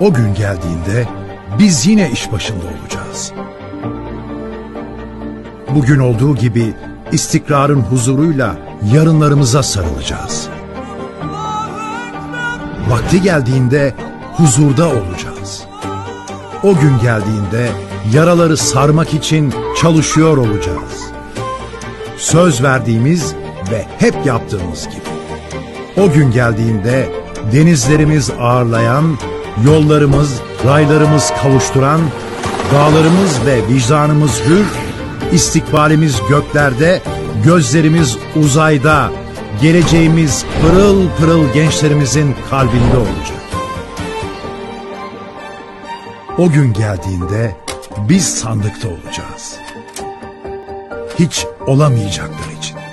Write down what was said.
O gün geldiğinde biz yine iş başında olacağız. Bugün olduğu gibi istikrarın huzuruyla yarınlarımıza sarılacağız. Vakti geldiğinde huzurda olacağız. O gün geldiğinde yaraları sarmak için çalışıyor olacağız. Söz verdiğimiz ve hep yaptığımız gibi. O gün geldiğinde denizlerimiz ağırlayan, yollarımız, raylarımız kavuşturan, dağlarımız ve vicdanımız hür, istikbalimiz göklerde, gözlerimiz uzayda, geleceğimiz pırıl pırıl gençlerimizin kalbinde olacak. O gün geldiğinde biz sandıkta olacağız. Hiç olamayacaklar için.